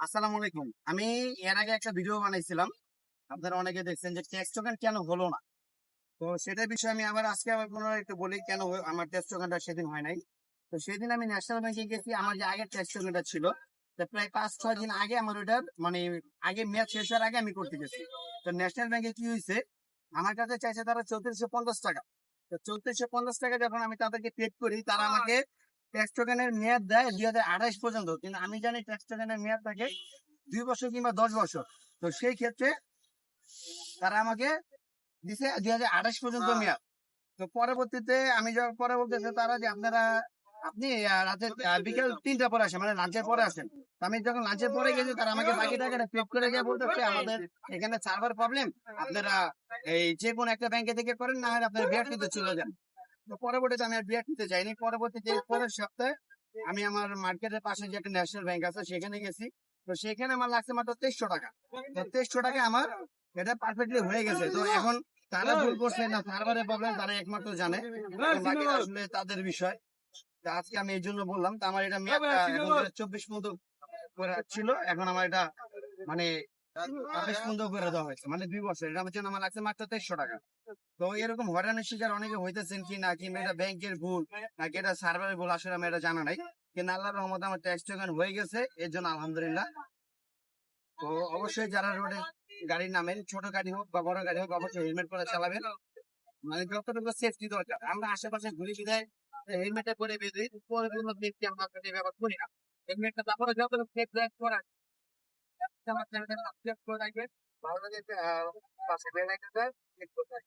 আসসালামু আলাইকুম। আমি এর আগে একটা ভিডিও বানাইছিলাম। আপনারা অনেকে দেখছেন যে ট্যাক্স টোকেন কেন হলো না? তো সেটার বিষয়ে আমি আবার আজকে আবার পুনরায় একটু বলি কেন আমার ট্যাক্স টোকেনটা সেদিন হয় নাই। তো সেদিন আমি ন্যাশনাল ব্যাংকে গেছি আমার যে আগের ট্যাক্স টোকেনটা ছিল তো প্রায় পাঁচ ছয় দিন আগে আমার ওইটার মানে আগে মেয়াদ শেষ হওয়ার আগে আমি করতে গেছি। তো ন্যাশনাল ব্যাংকে কি হয়েছে আমার কাছে চাইছে তারা চৌত্রিশশো পঞ্চাশ টাকা। তো চৌত্রিশশো পঞ্চাশ টাকা যখন আমি তাদেরকে পেড করি তারা আমাকে ট্যাক্স টোকেনের মেয়াদ দেয় দুই হাজার আঠাশ পর্যন্ত। কিন্তু আমি জানি ট্যাক্স টোকেনের মেয়াদ থাকে দুই বছর কিংবা দশ বছর। তো সেই ক্ষেত্রে তারা আমাকে দিছে দুই হাজার আঠাশ পর্যন্ত মেয়াদ। তো পরবর্তীতে আমি যখন পরে বলতেছে তারা যে আপনারা আপনি আহ, বিকেল তিনটা পরে আসেন মানে লাঞ্চের পরে আসেন। আমি যখন লাঞ্চের পরে গেছি তারা আমাকে বাকি টাকাটা পেড করে গিয়ে বলতেছে আমাদের এখানে সার্ভার প্রবলেম আপনারা এই যে কোনো একটা ব্যাংকে থেকে করেন না হয় আপনারা বিআর নিতে চলে যান। পরবর্তীতে আমি আর নিতে যাইনি। পরবর্তীতে পরের সপ্তাহে আমি আমার মার্কেটের পাশে যে একটা ন্যাশনাল ব্যাংক আছে সেখানে গেছি। তো সেখানে আমার লাগছে মাত্র তেইশশো টাকা। তো তেইশশো টাকা আমার এটা পারফেক্টলি হয়ে গেছে। তো এখন তারা ভুল করছে না সার্ভারের প্রবলেম তারা একমাত্র জানে। তো আসলে তাদের বিষয়। তো আজকে আমি এই জন্য বললাম তো আমার এটা চব্বিশ পর্যন্ত করে ছিল। এখন আমার এটা মানে আঠাশ পর্যন্ত করে দেওয়া হয়েছে। মানে দুই বছর। এটা আমার জন্য আমার লাগছে মাত্র তেইশশো টাকা। তো এরকম হয়রানির শিকার অনেকে হইতেছেন কি না কিংবা এটা ব্যাংকের ভুল নাকি এটা সার্ভারের ভুল আসলে আমি এটা জানা নাই। কিন্তু আল্লাহ রহমতে আমার ট্যাক্স টোকেন হয়ে গেছে এর জন্য আলহামদুলিল্লাহ। তো অবশ্যই যারা রোডে গাড়ি নামেন ছোট গাড়ি হোক বা বড় গাড়ি হোক অবশ্যই হেলমেট পরে চালাবেন। মানে যতটুকু সেফটি দরকার। আমরা আশেপাশে ঘুরে ফিরে হেলমেটে পরে বেঁধে পরে কোনো ব্যক্তি আমরা ব্যবহার করি না। হেলমেটটা তারপরে যতটুকু সেফ ড্রাইভ করা। আমার চ্যানেলটা সাবস্ক্রাইব করে রাখবেন। ভালো লাগে পাশে বেল আইকনটা ক্লিক করে